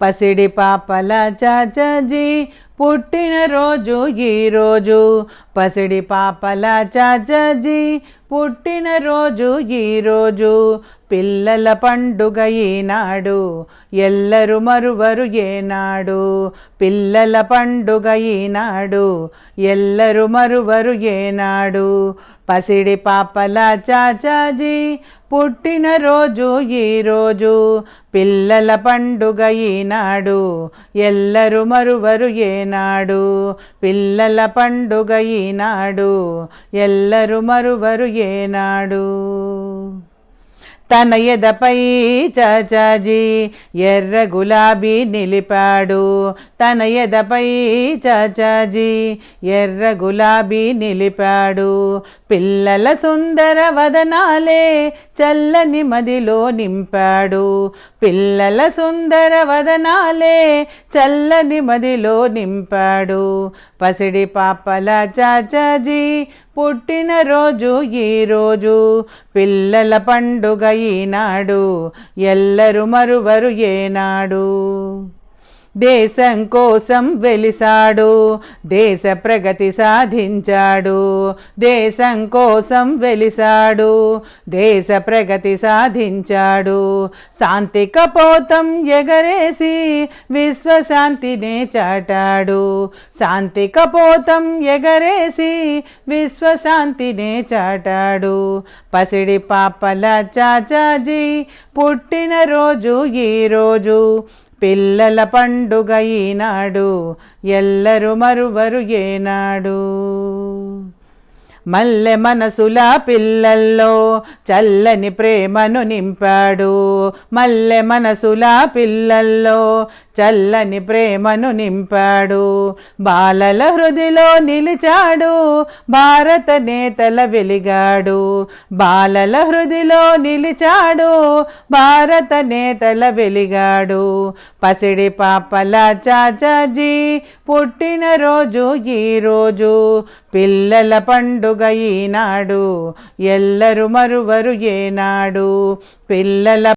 పసిడి పాపల చాచాజీ పుట్టినరోజు ఈరోజు పసిడి పాపల చాచాజీ పుట్టినరోజు ఈరోజు పిల్లల పండుగ ఈనాడు ఎల్లరు మరువరు ఏనాడు. పిల్లల పండుగ ఈనాడు ఎల్లరు మరువరు ఏనాడు. పసిడి పాపల చాచాజీ పుట్టినరోజు ఈరోజు పిల్లల పండుగ ఈనాడు ఎల్లరు మరువరు ఏనాడు. పిల్లల పండుగ ఈనాడు ఎల్లరు మరువరు ఏనాడు. తన ఎదపై చాచాజీ ఎర్ర గులాబీ నిలిపాడు. తన ఎదపై చాచాజీ ఎర్ర గులాబీ నిలిపాడు. పిల్లల సుందర వదనాలే చల్లని మదిలో నింపాడు. పిల్లల సుందర వదనాలే చల్లని మదిలో నింపాడు. పసిడి పాపల చాచాజీ పుట్టినరోజు ఈరోజు పిల్లల పండుగ ఈనాడు. ఎల్లరు మరువరు ఏనాడు. దేశం కోసం వెలిసాడు దేశ ప్రగతి సాధించాడు. దేశం కోసం వెలిసాడు దేశ ప్రగతి సాధించాడు. శాంతి కపోతం ఎగరేసి విశ్వశాంతినే చాటాడు. శాంతి కపోతం ఎగరేసి విశ్వశాంతినే చాటాడు. పసిడి పాపల చాచాజీ పుట్టినరోజు ఈరోజు పిల్లల పండుగ ఈనాడు ఎల్లరు మరువరు ఏనాడు. మల్లె మనసుల పిల్లల్లో చల్లని ప్రేమను నింపాడు. మల్లె మనసుల పిల్లల్లో చల్లని ప్రేమను నింపాడు. బాలల హృదిలో నిలిచాడు భారత నేతల వెలిగాడు. బాలల హృదిలో నిలిచాడు భారత నేతల వెలిగాడు. పసిడి పాపల చాచాజీ పుట్టినరోజు ఈరోజు పిల్లల పండుగ ఈనాడు ఎల్లరు మరువరు ఏనాడు పిల్లల